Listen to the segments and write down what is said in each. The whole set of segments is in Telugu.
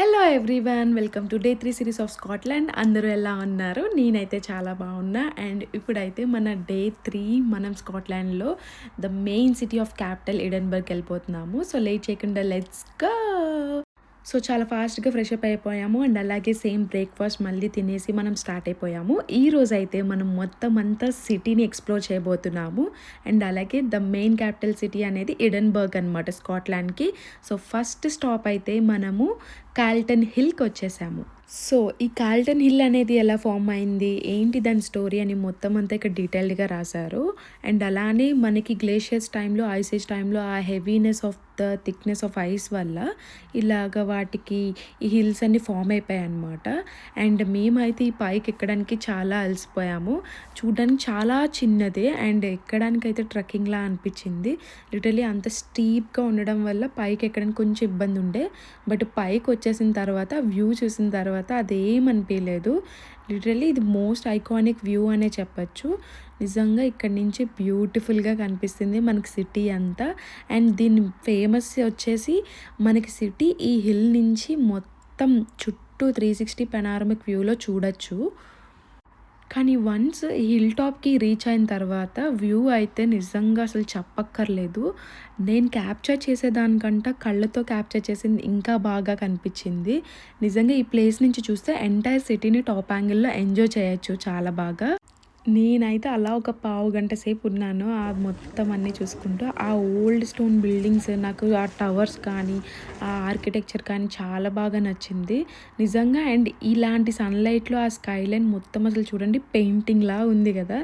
Hello everyone welcome to day three series of Scotland అందరూ ఎలా ఉన్నారు? నేనైతే చాలా బాగున్నా. అండ్ ఇప్పుడైతే మన డే త్రీ మనం స్కాట్లాండ్లో the main city of capital Edinburgh వెళ్ళిపోతున్నాము. So late చేయకుండా లెట్స్గా సో చాలా ఫాస్ట్గా ఫ్రెష్ అప్ అయిపోయాము. అండ్ అలాగే సేమ్ బ్రేక్ఫాస్ట్ మళ్ళీ తినేసి మనం స్టార్ట్ అయిపోయాము. ఈ రోజు అయితే మనం మొత్తం అంతా సిటీని ఎక్స్ప్లోర్ చేయబోతున్నాము. అండ్ అలాగే ద మెయిన్ క్యాపిటల్ సిటీ అనేది ఇడన్బర్గ్ అనమాట స్కాట్లాండ్కి. సో ఫస్ట్ స్టాప్ అయితే మనము కాల్టన్ హిల్కి వచ్చేసాము. సో ఈ కాల్టన్ హిల్ అనేది ఎలా ఫామ్ అయింది? ఏంటి దాని స్టోరీ అని మొత్తం అంతా ఇక్కడ డీటెయిల్డ్గా రాశారు. అండ్ అలానే మనకి గ్లేషియర్స్ టైంలో ఐసేజ్ టైంలో ఆ heaviness of thickness of ice వల్ల ఇలాగ వాటికి ఈ హిల్స్ అన్నీ ఫామ్ అయిపోయాయి అనమాట అండ్ మేమైతే ఈ పైకి ఎక్కడానికి చాలా అలసిపోయాము. చూడడానికి చాలా చిన్నదే అండ్ ఎక్కడానికి అయితే ట్రెక్కింగ్లా అనిపించింది. లిటరలీ అంత స్టీప్గా ఉండడం వల్ల పైకి ఎక్కడానికి కొంచెం ఇబ్బంది ఉండే. బట్ పైకి వచ్చేసిన తర్వాత వ్యూ చూసిన తర్వాత అదేం అనిపించలేదు. లిటరల్లీ ఇది మోస్ట్ ఐకానిక్ వ్యూ అనే చెప్పచ్చు. నిజంగా ఇక్కడ నుంచి బ్యూటిఫుల్గా కనిపిస్తుంది మనకి సిటీ అంతా. అండ్ దీని ఫేమస్ వచ్చేసి మనకి సిటీ ఈ హిల్ నుంచి మొత్తం చుట్టూ త్రీ సిక్స్టీ పెనారమిక్ వ్యూలో చూడొచ్చు. కానీ వన్స్ ఈ హిల్ టాప్కి రీచ్ అయిన తర్వాత వ్యూ అయితే నిజంగా అసలు చెప్పక్కర్లేదు. నేను క్యాప్చర్ చేసేదానికంట కళ్ళతో క్యాప్చర్ చేసింది ఇంకా బాగా కనిపించింది. నిజంగా ఈ ప్లేస్ నుంచి చూస్తే ఎంటైర్ సిటీని టాప్ యాంగిల్లో ఎంజాయ్ చేయొచ్చు చాలా బాగా. నేనైతే అలా ఒక పావు గంట సేపు ఉన్నాను. ఆ మొత్తం అన్నీ చూసుకుంటూ ఆ ఓల్డ్ స్టోన్ బిల్డింగ్స్ నాకు ఆ టవర్స్ కానీ ఆ ఆర్కిటెక్చర్ కానీ చాలా బాగా నచ్చింది. నిజంగా అండ్ ఇలాంటి సన్లైట్లో ఆ స్కై లైన్ మొత్తం అసలు చూడండి పెయింటింగ్లా ఉంది కదా.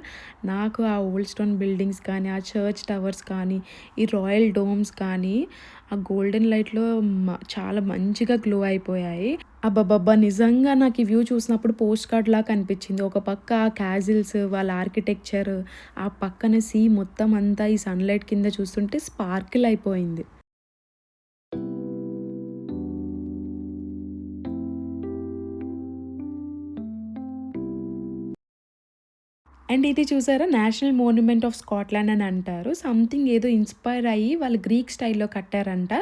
నాకు ఆ ఓల్డ్ స్టోన్ బిల్డింగ్స్ కానీ ఆ చర్చ్ టవర్స్ కానీ ఈ రాయల్ డోమ్స్ కానీ ఆ గోల్డెన్ లైట్లో చాలా మంచిగా గ్లో అయిపోయాయి. అబ్బబ్బబ్బా నిజంగా నాకు ఈ వ్యూ చూసినప్పుడు పోస్ట్ కార్డ్ లాగా కనిపించింది. ఒక పక్క ఆ క్యాజిల్స్ వాళ్ళ ఆర్కిటెక్చర్ ఆ పక్కన సీ మొత్తం అంతా ఈ సన్లైట్ కింద చూస్తుంటే స్పార్కిల్ అయిపోయింది. అండ్ ఇది చూసారా? నేషనల్ మోన్యుమెంట్ ఆఫ్ స్కాట్లాండ్ అని అంటారు. సంథింగ్ ఏదో ఇన్స్పైర్ అయ్యి వాళ్ళు గ్రీక్ స్టైల్లో కట్టారంట.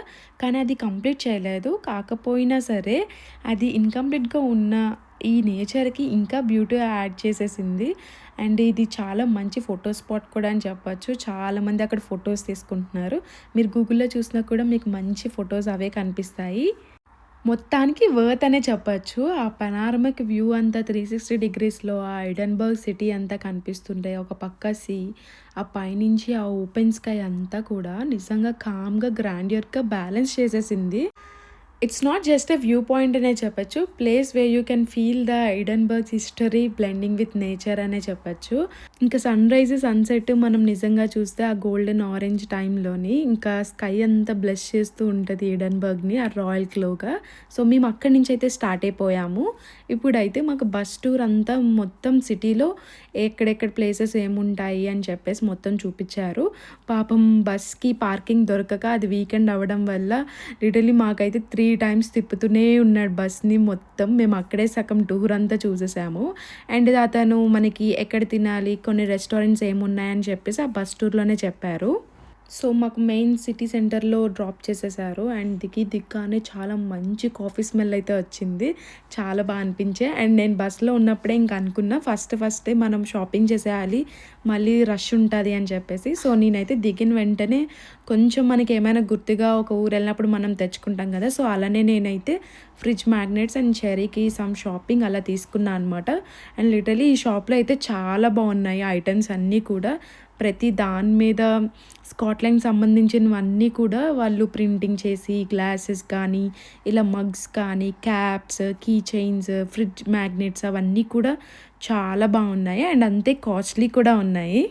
కానీ అది కంప్లీట్ చేయలేదు. కాకపోయినా సరే అది ఇన్కంప్లీట్గా ఉన్న ఈ నేచర్కి ఇంకా బ్యూటీ యాడ్ చేసేసింది. అండ్ ఇది చాలా మంచి ఫోటో స్పాట్ కూడా అని చెప్పచ్చు. చాలామంది అక్కడ ఫొటోస్ తీసుకుంటున్నారు. మీరు గూగుల్లో చూసినా కూడా మీకు మంచి ఫొటోస్ అవే కనిపిస్తాయి. మొత్తానికి వర్త్ అనే చెప్పచ్చు. ఆ పనారమిక్ వ్యూ అంతా త్రీ సిక్స్టీ డిగ్రీస్లో ఆ ఎడన్బర్గ్ సిటీ అంతా కనిపిస్తుంటే ఒక పక్క సీ ఆ పైనుంచి ఆ ఓపెన్ స్కై అంతా కూడా నిజంగా కామ్గా గ్రాండియర్గా బ్యాలెన్స్ చేసేసింది. It's not just a view point అనే చెప్పచ్చు place way you can feel the Edinburgh's history blending with nature అనే చెప్పచ్చు. ఇంకా సన్ రైజ్ సన్సెట్ మనం నిజంగా చూస్తే ఆ గోల్డెన్ ఆరెంజ్ టైంలోని ఇంకా స్కై అంతా బ్లెస్ చేస్తూ ఉంటుంది ఇడన్బర్గ్ని ఆ రాయల్ క్లోగా సో మేము అక్కడి నుంచి అయితే స్టార్ట్ అయిపోయాము. ఇప్పుడైతే మాకు బస్ టూర్ అంతా మొత్తం సిటీలో ఎక్కడెక్కడ ప్లేసెస్ ఏముంటాయి అని చెప్పేసి మొత్తం చూపించారు. పాపం బస్కి పార్కింగ్ దొరకక అది వీకెండ్ అవ్వడం వల్ల లిటరలీ మాకైతే త్రీ టైమ్స్ తిప్పుతూనే ఉన్నాడు బస్ని మొత్తం. మేము అక్కడే సగం టూర్ అంతా చూసేసాము. అండ్ అతను మనకి ఎక్కడ తినాలి కొన్ని రెస్టారెంట్స్ ఏమున్నాయని చెప్పేసి ఆ బస్ టూర్లోనే చెప్పారు. సో మాకు మెయిన్ సిటీ సెంటర్లో డ్రాప్ చేసేసారు. అండ్ దిగి దిగ్గానే చాలా మంచి కాఫీ స్మెల్ అయితే వచ్చింది. చాలా బాగా అనిపించే. అండ్ నేను బస్సులో ఉన్నప్పుడే ఇంకా అనుకున్నా ఫస్ట్ ఫస్టే మనం షాపింగ్ చేసేయాలి మళ్ళీ రష్ ఉంటుంది అని చెప్పేసి. సో నేనైతే దిగిన వెంటనే కొంచెం మనకి ఏమైనా గుర్తుగా ఒక ఊరు వెళ్ళినప్పుడు మనం తెచ్చుకుంటాం కదా సో అలానే నేనైతే ఫ్రిడ్జ్ మ్యాగ్నెట్స్ అండ్ చెరీకి సమ్ షాపింగ్ అలా తీసుకున్నా అనమాట అండ్ లిటరలీ ఈ షాప్లో అయితే చాలా బాగున్నాయి ఐటమ్స్ అన్నీ కూడా. ప్రతి దాని మీద స్కాట్లాండ్ సంబంధించినవన్నీ కూడా వాళ్ళు ప్రింటింగ్ చేసి గ్లాసెస్ కానీ ఇలా మగ్స్ కానీ caps key chains fridge magnets అవన్నీ కూడా చాలా బాగున్నాయి. అండ్ అంతే కాస్ట్లీ కూడా ఉన్నాయి.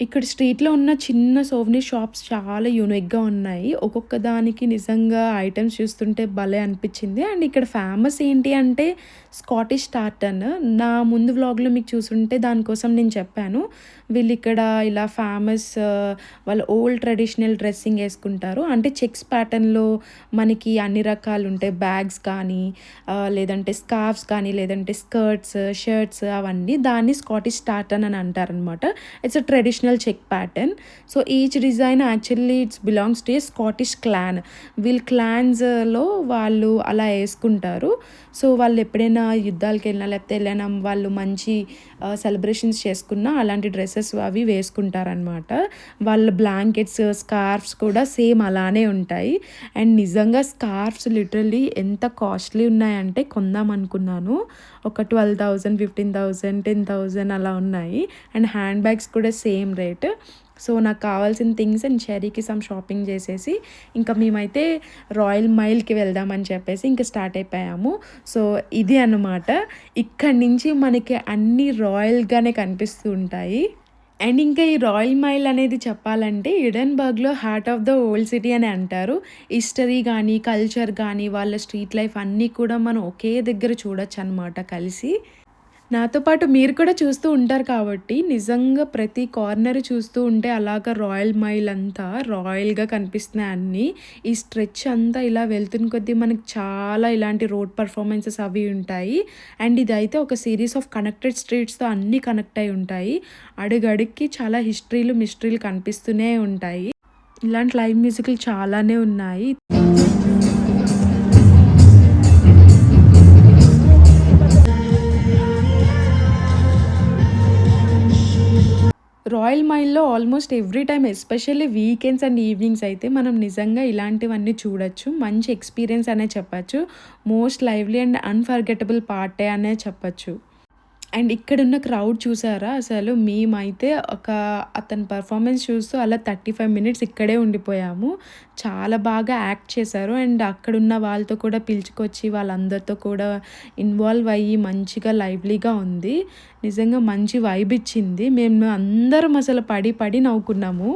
ఇక్కడ స్ట్రీట్లో ఉన్న చిన్న సోవ్ని షాప్స్ చాలా యూనిక్గా ఉన్నాయి. ఒక్కొక్క దానికి నిజంగా ఐటమ్స్ చూస్తుంటే భలే అనిపించింది. అండ్ ఇక్కడ ఫేమస్ ఏంటి అంటే స్కాటిష్ టార్టన్ నా ముందు వ్లాగ్లో మీకు చూసుంటే దానికోసం నేను చెప్పాను. వీళ్ళు ఇక్కడ ఇలా ఫేమస్ uh, వాళ్ళ ఓల్డ్ ట్రెడిషనల్ డ్రెస్సింగ్ వేసుకుంటారు. అంటే చెక్స్ ప్యాటర్న్లో మనకి అన్ని రకాలు ఉంటాయి. బ్యాగ్స్ uh, కానీ లేదంటే స్కార్ఫ్స్ కానీ లేదంటే స్కర్ట్స్ షర్ట్స్ అవన్నీ దాన్ని స్కాటిష్ టార్టన్ అని అంటారనమాట it's a traditional traditional check pattern so each design actually it's belongs to a Scottish clan వీళ్ళ క్లాన్స్లో వాళ్ళు అలా వేసుకుంటారు. సో వాళ్ళు ఎప్పుడైనా యుద్ధాలకు వెళ్ళినా లేకపోతే వెళ్ళినా వాళ్ళు మంచి సెలబ్రేషన్స్ చేసుకున్నా అలాంటి డ్రెస్సెస్ అవి వేసుకుంటారనమాట వాళ్ళ బ్లాంకెట్స్ స్కార్ఫ్స్ కూడా సేమ్ అలానే ఉంటాయి. అండ్ నిజంగా స్కార్ఫ్స్ లిటరలీ ఎంత కాస్ట్లీ ఉన్నాయంటే కొందాం అనుకున్నాను. ఒక twelve thousand fifteen thousand ten thousand అలా ఉన్నాయి. అండ్ హ్యాండ్ బ్యాగ్స్ కూడా సేమ్ రేట్. సో నాకు కావాల్సిన థింగ్స్ అండ్ చెరీకి సమ్ షాపింగ్ చేసేసి ఇంకా మేమైతే రాయల్ మైల్కి వెళ్దామని చెప్పేసి ఇంకా స్టార్ట్ అయిపోయాము. సో ఇది అన్నమాట. ఇక్కడి నుంచి మనకి అన్నీ రాయల్గానే కనిపిస్తూ ఉంటాయి. అండ్ ఇంకా ఈ రాయల్ మైల్ అనేది చెప్పాలంటే ఇడెన్బర్గ్లో heart of the old city అని అంటారు. హిస్టరీ కానీ కల్చర్ కానీ వాళ్ళ స్ట్రీట్ లైఫ్ అన్నీ కూడా మనం ఒకే దగ్గర చూడొచ్చు అనమాట కలిసి. నాతో పాటు మీరు కూడా చూస్తూ ఉంటారు కాబట్టి నిజంగా ప్రతి కార్నర్ చూస్తూ ఉంటే అలాగ రాయల్ మైల్ అంతా రాయల్గా కనిపిస్తున్నాయి అన్నీ. ఈ స్ట్రెచ్ అంతా ఇలా వెళ్తున్న కొద్దీ మనకి చాలా ఇలాంటి రోడ్ పర్ఫార్మెన్సెస్ అవి ఉంటాయి. అండ్ ఇదైతే ఒక సిరీస్ ఆఫ్ కనెక్టెడ్ స్ట్రీట్స్తో అన్నీ కనెక్ట్ అయి ఉంటాయి. అడుగడుక్కి చాలా హిస్టరీలు మిస్టరీలు కనిపిస్తూనే ఉంటాయి. ఇలాంటి లైవ్ మ్యూజిక్లు చాలానే ఉన్నాయి. Royal మైల్లో almost every time especially weekends and evenings అయితే మనం నిజంగా ఇలాంటివన్నీ చూడొచ్చు. మంచి ఎక్స్పీరియన్స్ అనే చెప్పచ్చు. మోస్ట్ లైవ్లీ అండ్ అన్ఫర్గెటబుల్ పార్టే అనే చెప్పచ్చు. అండ్ ఇక్కడున్న క్రౌడ్ చూసారా? అసలు మేమైతే ఒక అతని పర్ఫార్మెన్స్ చూస్తూ అలా థర్టీ ఫైవ్ మినిట్స్ ఇక్కడే ఉండిపోయాము. చాలా బాగా యాక్ట్ చేశారు. అండ్ అక్కడున్న వాళ్ళతో కూడా పిలుచుకొచ్చి వాళ్ళందరితో కూడా ఇన్వాల్వ్ అయ్యి మంచిగా లైవ్లీగా ఉంది. నిజంగా మంచి వైబ్ ఇచ్చింది. మేము అందరం అసలు పడి పడి నవ్వుకున్నాము.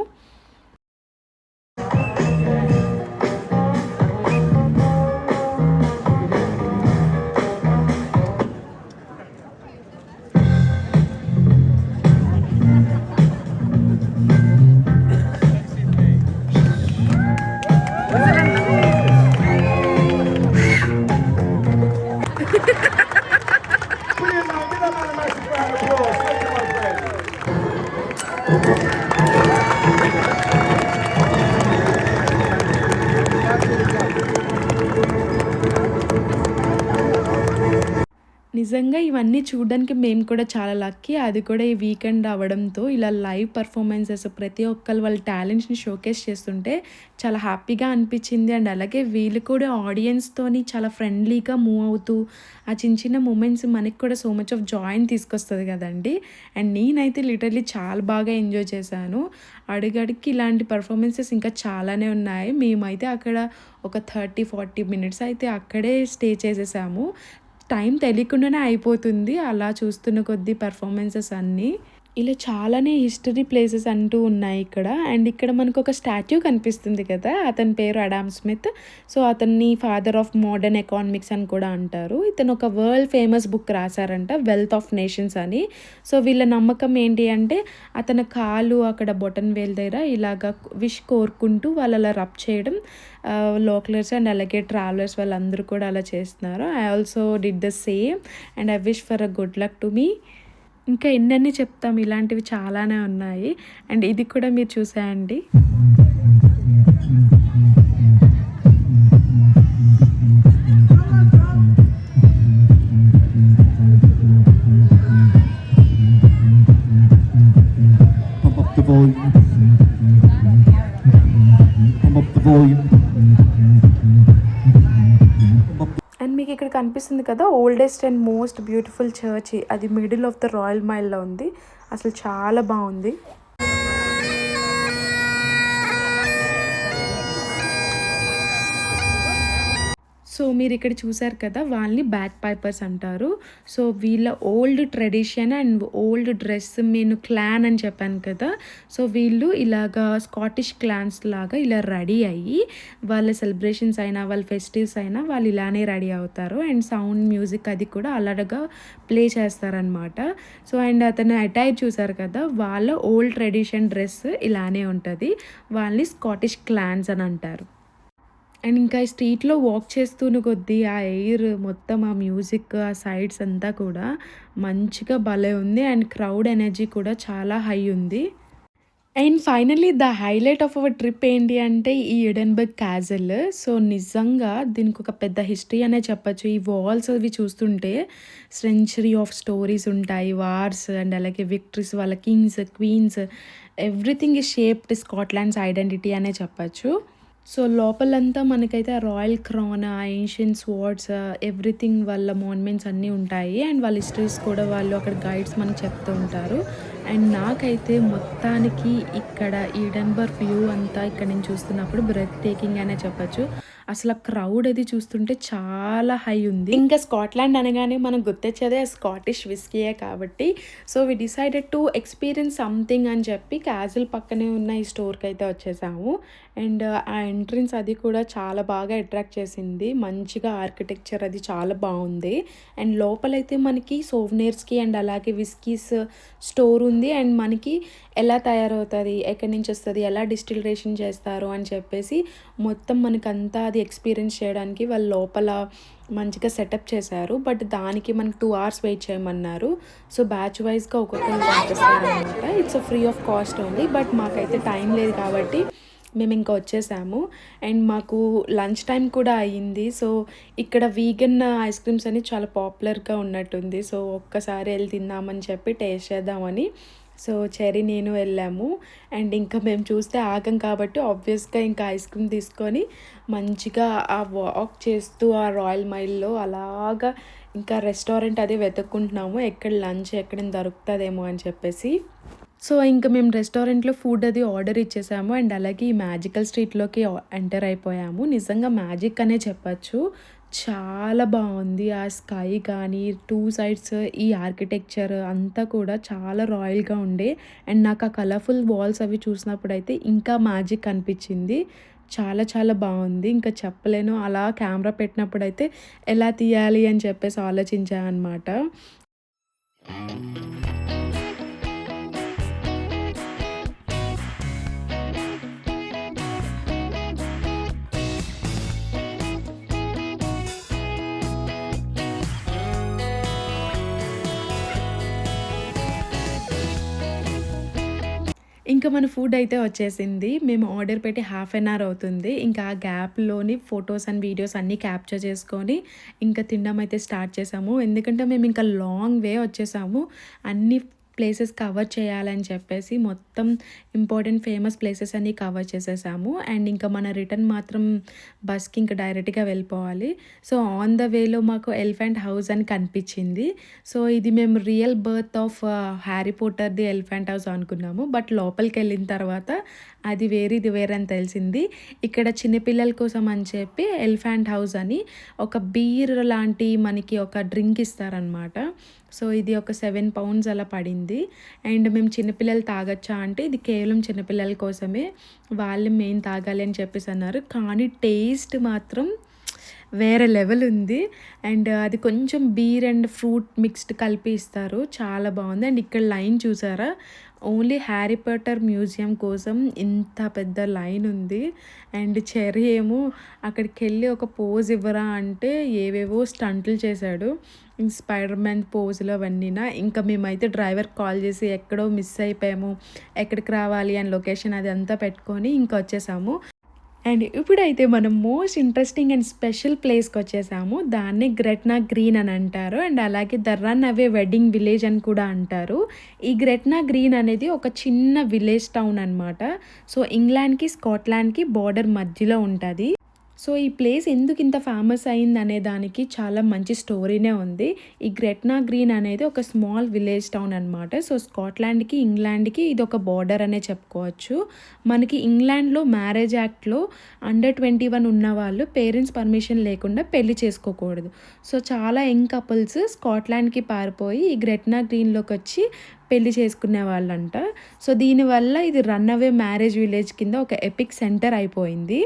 నిజంగా ఇవన్నీ చూడడానికి మేము కూడా చాలా లక్కీ అది కూడా ఈ వీకెండ్ అవ్వడంతో ఇలా లైవ్ పర్ఫార్మెన్సెస్ ప్రతి ఒక్కరు వాళ్ళ టాలెంట్స్ని షోకేస్ చేస్తుంటే చాలా హ్యాపీగా అనిపించింది. అండ్ అలాగే వీళ్ళు కూడా ఆడియన్స్తోని చాలా ఫ్రెండ్లీగా మూవ్ అవుతూ ఆ చిన్న చిన్న మూమెంట్స్ మనకి కూడా సో మచ్ ఆఫ్ జాయిన్ తీసుకొస్తుంది కదండి. అండ్ నేనైతే లిటరలీ చాలా బాగా ఎంజాయ్ చేశాను. అడిగడికి ఇలాంటి పర్ఫార్మెన్సెస్ ఇంకా చాలానే ఉన్నాయి. మేమైతే అక్కడ ఒక థర్టీ ఫార్టీ మినిట్స్ అయితే అక్కడే స్టే చేసేసాము. టైం తెలియకుండానే అయిపోతుంది. అలా చూస్తున్న కొద్దీ పర్ఫార్మెన్సెస్ అన్నీ. ఇలా చాలానే హిస్టరీ ప్లేసెస్ అంటూ ఉన్నాయి ఇక్కడ. అండ్ ఇక్కడ మనకు ఒక స్టాచ్యూ కనిపిస్తుంది కదా అతని పేరు అడామ్ స్మిత్. సో అతన్ని ఫాదర్ ఆఫ్ మోడర్న్ ఎకానమిక్స్ అని కూడా అంటారు. ఇతను ఒక వరల్డ్ ఫేమస్ బుక్ రాశారంట వెల్త్ ఆఫ్ నేషన్స్ అని. సో వీళ్ళ నమ్మకం ఏంటి అంటే అతని కాలు అక్కడ బొటన్ వేల్ దగ్గర ఇలాగ విష్ కోరుకుంటూ వాళ్ళు అలా రబ్ చేయడం లోకలర్స్ అండ్ అలాగే ట్రావెలర్స్ వాళ్ళందరూ కూడా అలా చేస్తున్నారు. I also did the same and I wish for a good luck to me. ఇంకా ఎన్నెన్ని చెప్తాం ఇలాంటివి చాలానే ఉన్నాయి. అండ్ ఇది కూడా మీరు చూసాయండి. కనిపిస్తుంది కదా oldest and most beautiful church అది మిడిల్ ఆఫ్ ద రాయల్ మైల్లో ఉంది. అసలు చాలా బాగుంది. సో మీరు ఇక్కడ చూసారు కదా వాళ్ళని బ్యాక్ పైపర్స్ అంటారు. సో వీళ్ళ old tradition and old dress నేను క్లాన్ అని చెప్పాను కదా. సో వీళ్ళు ఇలాగా స్కాటిష్ క్లాన్స్ లాగా ఇలా రెడీ అయ్యి వాళ్ళ సెలబ్రేషన్స్ అయినా వాళ్ళ ఫెస్టివ్స్ అయినా వాళ్ళు ఇలానే రెడీ అవుతారు. అండ్ సౌండ్ మ్యూజిక్ అది కూడా అలడగా ప్లే చేస్తారనమాట సో అండ్ అతను అటైర్ చూసారు కదా వాళ్ళ ఓల్డ్ ట్రెడిషన్ డ్రెస్ ఇలానే ఉంటుంది. వాళ్ళని స్కాటిష్ క్లాన్స్ అని అంటారు. అండ్ ఇంకా స్ట్రీట్లో వాక్ చేస్తున్న కొద్దీ ఆ ఎయిర్ మొత్తం ఆ మ్యూజిక్ ఆ సైడ్స్ అంతా కూడా మంచిగా భలే ఉంది. అండ్ క్రౌడ్ ఎనర్జీ కూడా చాలా హై ఉంది. And finally the highlight of our trip ఏంటి అంటే ఈ ఎడెన్బర్గ్ క్యాజల్. సో నిజంగా దీనికి ఒక పెద్ద హిస్టరీ అనే చెప్పచ్చు. ఈ వాల్స్ అవి చూస్తుంటే సెంచరీ ఆఫ్ స్టోరీస్ ఉంటాయి. వార్స్ అండ్ అలాగే విక్టరీస్ వాళ్ళ కింగ్స్ క్వీన్స్ ఎవ్రీథింగ్ ఈ షేప్డ్ స్కాట్లాండ్స్ ఐడెంటిటీ అనే చెప్పచ్చు. సో లోపలంతా మనకైతే ఆ రాయల్ క్రాన్ ఆ ఏన్షియన్ స్వార్డ్స్ ఎవ్రీథింగ్ వాళ్ళ మోన్మెంట్స్ అన్నీ ఉంటాయి. అండ్ వాళ్ళ హిస్టరీస్ కూడా వాళ్ళు అక్కడ గైడ్స్ మనకు చెప్తూ ఉంటారు. అండ్ నాకైతే మొత్తానికి ఇక్కడ ఈడెన్బర్గ్ వ్యూ అంతా ఇక్కడ నేను చూస్తున్నప్పుడు బ్రెత్ టేకింగ్ అనే చెప్పచ్చు. అసలు క్రౌడ్ అది చూస్తుంటే చాలా హై ఉంది. ఇంకా స్కాట్లాండ్ అనగానే మనకు గుర్తొచ్చేదే ఆ స్కాటిష్ విస్కీయే కాబట్టి. So we decided to experience something అని చెప్పి క్యాజువల్ పక్కనే ఉన్న ఈ స్టోర్కి అయితే వచ్చేసాము. అండ్ uh, ఆ ఎంట్రన్స్ అది కూడా చాలా బాగా అట్రాక్ట్ చేసింది. మంచిగా ఆర్కిటెక్చర్ అది చాలా బాగుంది. అండ్ లోపలైతే మనకి సోవనీర్స్కి అండ్ అలాగే విస్కీస్ స్టోర్ ఉంది. అండ్ మనకి ఎలా తయారవుతుంది ఎక్కడి నుంచి వస్తుంది ఎలా డిస్టిలరేషన్ చేస్తారు అని చెప్పేసి మొత్తం మనకంతా అది ఎక్స్పీరియన్స్ చేయడానికి వాళ్ళ లోపల మంచిగా సెటప్ చేశారు. బట్ దానికి మనకి టూ అవర్స్ వెయిట్ చేయమన్నారు. సో బ్యాచ్ వైజ్గా ఒక్కొక్కరు పంపిస్తారు అనమాట it's free of cost only but మాకైతే టైం లేదు కాబట్టి మేము ఇంకా వచ్చేసాము. అండ్ మాకు లంచ్ టైం కూడా అయ్యింది. సో ఇక్కడ వీగన్ ఐస్ క్రీమ్స్ అని చాలా పాపులర్గా ఉన్నట్టుంది. సో ఒక్కసారి వెళ్ళి తిందామని చెప్పి టేస్ట్ చేద్దామని సో చెరీ నేను వెళ్ళాము. అండ్ ఇంకా మేము చూస్తే ఆగం కాబట్టి ఆబ్వియస్గా ఇంకా ఐస్ క్రీమ్ తీసుకొని మంచిగా ఆ వాక్ చేస్తూ ఆ రాయల్ మైల్లో అలాగా ఇంకా రెస్టారెంట్ అదే వెతుక్కుంటున్నాము. ఎక్కడ లంచ్ ఎక్కడ దొరుకుతుందేమో అని చెప్పేసి. సో ఇంకా మేము రెస్టారెంట్లో ఫుడ్ అది ఆర్డర్ ఇచ్చేసాము అండ్ అలాగే ఈ మ్యాజికల్ స్ట్రీట్లోకి ఎంటర్ అయిపోయాము. నిజంగా మ్యాజిక్ అనే చెప్పచ్చు. చాలా బాగుంది ఆ స్కై కానీ టూ సైడ్స్ ఈ ఆర్కిటెక్చర్ అంతా కూడా చాలా రాయల్గా ఉండే. అండ్ నాకు ఆ కలర్ఫుల్ వాల్స్ అవి చూసినప్పుడు అయితే ఇంకా మ్యాజిక్ అనిపించింది. చాలా చాలా బాగుంది. ఇంకా చెప్పలేను. అలా కెమెరా పెట్టినప్పుడు అయితే ఎలా తీయాలి అని చెప్పేసి ఆలోచించాను అనమాట ఇంకా మన ఫుడ్ అయితే వచ్చేసింది. మేము ఆర్డర్ పెట్టి హాఫ్ అన్ అవర్ అవుతుంది. ఇంకా ఆ గ్యాప్లోని ఫొటోస్ అండ్ వీడియోస్ అన్నీ క్యాప్చర్ చేసుకొని ఇంకా తినడం అయితే స్టార్ట్ చేసాము. ఎందుకంటే మేము ఇంకా లాంగ్ వే వచ్చేసాము. అన్ని ప్లేసెస్ కవర్ చేయాలని చెప్పేసి మొత్తం ఇంపార్టెంట్ ఫేమస్ ప్లేసెస్ అన్నీ కవర్ చేసేసాము. అండ్ ఇంకా మన రిటర్న్ మాత్రం బస్కి ఇంకా డైరెక్ట్గా వెళ్ళిపోవాలి. సో ఆన్ ద వేలో మాకు ఎలిఫెంట్ హౌస్ అని కనిపించింది. సో ఇది మేము రియల్ బర్త్ ఆఫ్ హ్యారీ పోటర్ది ఎలిఫెంట్ హౌస్ అనుకున్నాము. బట్ లోపలికి వెళ్ళిన తర్వాత అది వేరే ఇది వేరే అని తెలిసింది. ఇక్కడ చిన్నపిల్లల కోసం అని చెప్పి ఎలిఫెంట్ హౌస్ అని ఒక బీర్ లాంటి మనకి ఒక డ్రింక్ ఇస్తారనమాట సో ఇది ఒక సెవెన్ పౌండ్స్ అలా పడింది. అండ్ మేము చిన్నపిల్లలు తాగొచ్చా అంటే ఇది కేవలం చిన్నపిల్లల కోసమే. వాళ్ళు మెయిన్ తాగాలి అని చెప్పేసి అన్నారు. కానీ టేస్ట్ మాత్రం వేరే లెవెల్ ఉంది. అండ్ అది కొంచెం బీర్ అండ్ ఫ్రూట్ మిక్స్డ్ కలిపి ఇస్తారు. చాలా బాగుంది. అండ్ ఇక్కడ లైన్ చూసారా? ఓన్లీ హ్యారీ పాటర్ మ్యూజియం కోసం ఇంత పెద్ద లైన్ ఉంది. అండ్ చెర్రీ ఏమో అక్కడికి వెళ్ళి ఒక పోజ్ ఇవ్వరా అంటే ఏవేవో స్టంట్లు చేశాడు. స్పైడర్ మ్యాన్ పోజులు అవన్నీనా. ఇంకా మేమైతే డ్రైవర్ కాల్ చేసి ఎక్కడో మిస్ అయిపోయాము ఎక్కడికి రావాలి అని లొకేషన్ అది అంతా పెట్టుకొని ఇంకా వచ్చేసాము. అండ్ ఇప్పుడైతే మనం మోస్ట్ ఇంట్రెస్టింగ్ అండ్ స్పెషల్ ప్లేస్కి వచ్చేసాము. దాన్ని గ్రెట్నా గ్రీన్ అని అంటారు. అండ్ అలాగే the runaway wedding village అని కూడా అంటారు. ఈ గ్రెట్నా గ్రీన్ అనేది ఒక చిన్న విలేజ్ టౌన్ అనమాట సో ఇంగ్లాండ్కి స్కాట్లాండ్కి బార్డర్ మధ్యలో ఉంటుంది. సో ఈ ప్లేస్ ఎందుకు ఇంత ఫేమస్ అయింది అనే దానికి చాలా మంచి స్టోరీనే ఉంది. ఈ గ్రెట్నా గ్రీన్ అనేది ఒక స్మాల్ విలేజ్ టౌన్ అనమాట సో స్కాట్లాండ్కి ఇంగ్లాండ్కి ఇది ఒక బార్డర్ అనే చెప్పుకోవచ్చు. మనకి ఇంగ్లాండ్లో మ్యారేజ్ యాక్ట్లో అండర్ ట్వంటీ వన్ ఉన్న వాళ్ళు పేరెంట్స్ పర్మిషన్ లేకుండా పెళ్ళి చేసుకోకూడదు. సో చాలా యంగ్ కపుల్స్ స్కాట్లాండ్కి పారిపోయి ఈ గ్రెట్నా గ్రీన్లోకి వచ్చి పెళ్ళి చేసుకునే వాళ్ళంట. సో దీనివల్ల ఇది రన్ అవే మ్యారేజ్ విలేజ్ కింద ఒక ఎపిక్ సెంటర్ అయిపోయింది.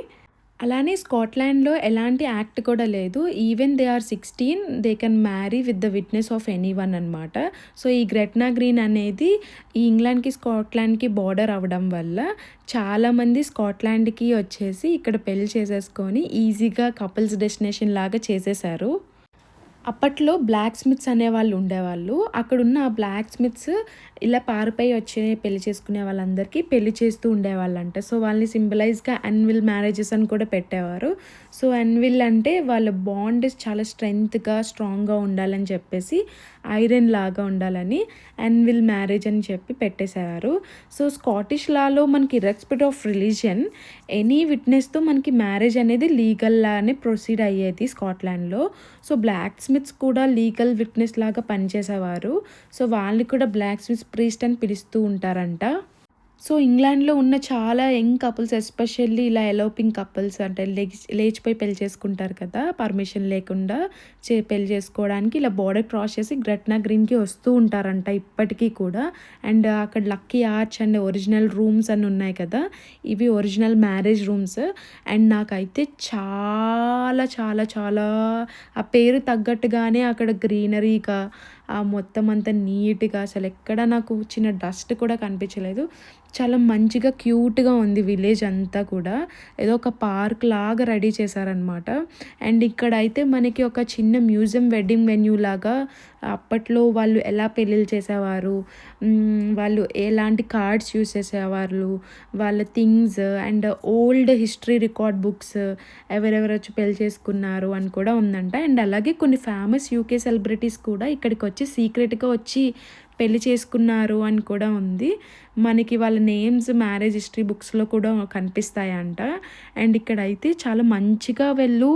అలానే స్కాట్లాండ్లో ఎలాంటి యాక్ట్ కూడా లేదు. Even they are sixteen they can marry with the witness of anyone అనమాట సో ఈ గ్రెట్నా గ్రీన్ అనేది ఈ ఇంగ్లాండ్కి స్కాట్లాండ్కి బార్డర్ అవ్వడం వల్ల చాలామంది స్కాట్లాండ్కి వచ్చేసి ఇక్కడ పెళ్ళి చేసేసుకొని ఈజీగా కపుల్స్ డెస్టినేషన్ లాగా చేసేసారు. అప్పట్లో బ్లాక్ స్మిత్స్ అనేవాళ్ళు ఉండేవాళ్ళు. అక్కడున్న ఆ బ్లాక్ స్మిత్స్ ఇలా పారిపోయి వచ్చి పెళ్ళి చేసుకునే వాళ్ళందరికీ పెళ్ళి చేస్తూ ఉండేవాళ్ళంట. సో వాళ్ళని సింబలైజ్గా అన్విల్ మ్యారేజెస్ అని కూడా పెట్టేవారు. సో అన్విల్ అంటే వాళ్ళ బాండ్ చాలా స్ట్రెంగ్త్గా స్ట్రాంగ్గా ఉండాలని చెప్పేసి ఐరన్ లాగా ఉండాలని అన్విల్ మ్యారేజ్ అని చెప్పి పెట్టేసేవారు సో స్కాటిష్ లాలో మనకి రెస్పెక్ట్ ఆఫ్ రిలీజియన్ ఎనీ విట్నెస్తో మనకి మ్యారేజ్ అనేది లీగల్ లానే ప్రొసీడ్ అయ్యేది స్కాట్లాండ్లో. సో బ్లాక్ స్మిత్స్ కూడా లీగల్ విట్నెస్ లాగా పనిచేసేవారు. సో వాళ్ళని కూడా బ్లాక్ స్మిత్స్ ప్రీస్ట్ అని పిలుస్తూ ఉంటారంట. సో ఇంగ్లాండ్లో ఉన్న చాలా యంగ్ కపుల్స్ ఎస్పెషల్లీ ఇలా ఎలోపింగ్ కపుల్స్ అంటే లేచి లేచిపోయి పెళ్ళి చేసుకుంటారు కదా పర్మిషన్ లేకుండా చే పెళ్ళి చేసుకోవడానికి ఇలా బోర్డర్ క్రాస్ చేసి గ్రెట్నా గ్రీన్కి వస్తూ ఉంటారంట ఇప్పటికీ కూడా. అండ్ అక్కడ lucky arch and original rooms అని ఉన్నాయి కదా ఇవి ఒరిజినల్ మ్యారేజ్ రూమ్స్ అండ్ నాకైతే చాలా చాలా చాలా ఆ పేరు తగ్గట్టుగానే అక్కడ గ్రీనరీగా ఆ మొత్తం అంతా నీట్గా అసలు ఎక్కడ నాకు చిన్న డస్ట్ కూడా కనిపించలేదు. చాలా మంచిగా క్యూట్గా ఉంది విలేజ్ అంతా కూడా. ఏదో ఒక పార్క్ లాగా రెడీ చేశారనమాట అండ్ ఇక్కడ అయితే మనకి ఒక చిన్న మ్యూజియం వెడ్డింగ్ వెన్యూ లాగా అప్పట్లో వాళ్ళు ఎలా పెళ్ళిళ్ళు చేసేవారు వాళ్ళు ఎలాంటి కార్డ్స్ యూస్ చేసేవాళ్ళు వాళ్ళ things and old history record books ఎవరెవరు వచ్చి పెళ్ళి చేసుకున్నారు అని కూడా ఉందంట. అండ్ అలాగే కొన్ని ఫేమస్ యూకే సెలబ్రిటీస్ కూడా ఇక్కడికి వచ్చి సీక్రెట్గా వచ్చి పెళ్ళి చేసుకున్నారు అని కూడా ఉంది. మనకి వాళ్ళ నేమ్స్ మ్యారేజ్ హిస్టరీ బుక్స్లో కూడా కనిపిస్తాయంట. అండ్ ఇక్కడ అయితే చాలా మంచిగా వెళ్ళు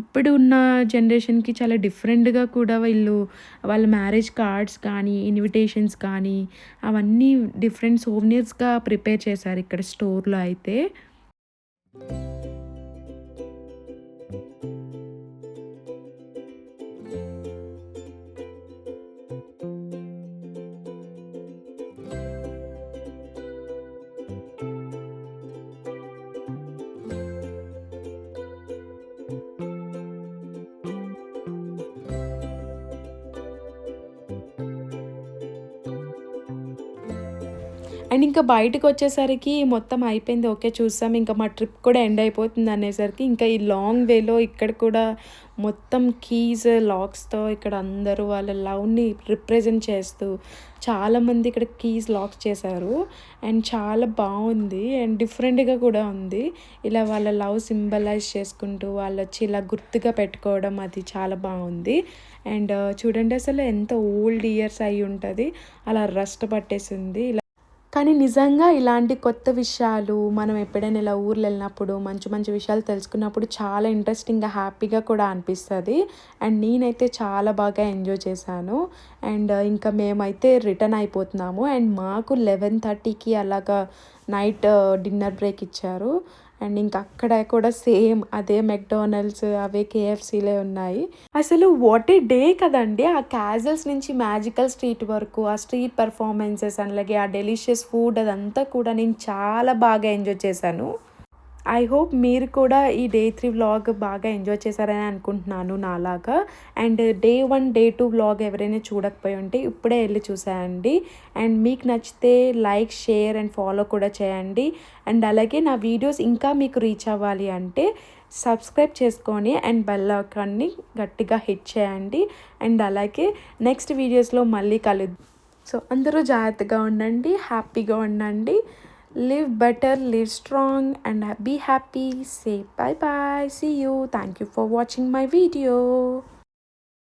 ఇప్పుడు ఉన్న జనరేషన్కి చాలా డిఫరెంట్గా కూడా వీళ్ళు వాళ్ళ మ్యారేజ్ కార్డ్స్ కానీ ఇన్విటేషన్స్ కానీ అవన్నీ డిఫరెంట్ సోవనియర్స్గా ప్రిపేర్ చేశారు ఇక్కడ స్టోర్లో అయితే. అండ్ ఇంకా బయటకు వచ్చేసరికి మొత్తం అయిపోయింది. ఓకే చూసాం. ఇంకా మా ట్రిప్ కూడా ఎండ్ అయిపోతుంది అనేసరికి ఇంకా ఈ లాంగ్ వేలో ఇక్కడ కూడా మొత్తం కీస్ లాక్స్తో ఇక్కడ అందరూ వాళ్ళ లవ్ని రిప్రజెంట్ చేస్తూ చాలామంది ఇక్కడ కీస్ లాక్స్ చేశారు. అండ్ చాలా బాగుంది. అండ్ డిఫరెంట్గా కూడా ఉంది. ఇలా వాళ్ళ లవ్ సింబలైజ్ చేసుకుంటూ వాళ్ళు వచ్చి ఇలా గుర్తుగా పెట్టుకోవడం అది చాలా బాగుంది. అండ్ చూడండి అసలు ఎంత ఓల్డ్ ఇయర్స్ అయి ఉంటుంది అలా రస్ట్ పట్టేసింది. ఇలా కానీ నిజంగా ఇలాంటి కొత్త విషయాలు మనం ఎప్పుడైనా ఇలా ఊర్లు వెళ్ళినప్పుడు మంచి మంచి విషయాలు తెలుసుకున్నప్పుడు చాలా ఇంట్రెస్టింగ్గా హ్యాపీగా కూడా అనిపిస్తుంది. అండ్ నేనైతే చాలా బాగా ఎంజాయ్ చేశాను. అండ్ uh, ఇంకా మేమైతే రిటర్న్ అయిపోతున్నాము. అండ్ మాకు లెవెన్ థర్టీకి అలాగా నైట్ డిన్నర్ బ్రేక్ ఇచ్చారు. అండ్ ఇంకా అక్కడ కూడా సేమ్ అదే మెక్డోనల్డ్స్ అవే కేఎఫ్సీలే ఉన్నాయి. అసలు వాట్ ఏ డే కదండి. ఆ క్యాజల్స్ నుంచి మ్యాజికల్ స్ట్రీట్ వరకు ఆ స్ట్రీట్ పర్ఫార్మెన్సెస్ అలాగే ఆ డెలిషియస్ ఫుడ్ అదంతా కూడా నేను చాలా బాగా ఎంజాయ్ చేశాను. ఐ హోప్ మీరు కూడా ఈ డే త్రీ వ్లాగ్ బాగా ఎంజాయ్ చేశారని అనుకుంటున్నాను నాలాగా. And day one day two vlog ఎవరైనా చూడకపోయి ఉంటే ఇప్పుడే వెళ్ళి చూసేయండి. అండ్ మీకు నచ్చితే లైక్ షేర్ అండ్ ఫాలో కూడా చేయండి. అండ్ అలాగే నా వీడియోస్ ఇంకా మీకు రీచ్ అవ్వాలి అంటే సబ్స్క్రైబ్ చేసుకొని అండ్ బెల్ ఐకాన్ని గట్టిగా హిట్ చేయండి. అండ్ అలాగే నెక్స్ట్ వీడియోస్లో మళ్ళీ కలు సో అందరూ జాగ్రత్తగా ఉండండి హ్యాపీగా ఉండండి. Live better live strong and be happy. Say bye bye see you. Thank you for watching my video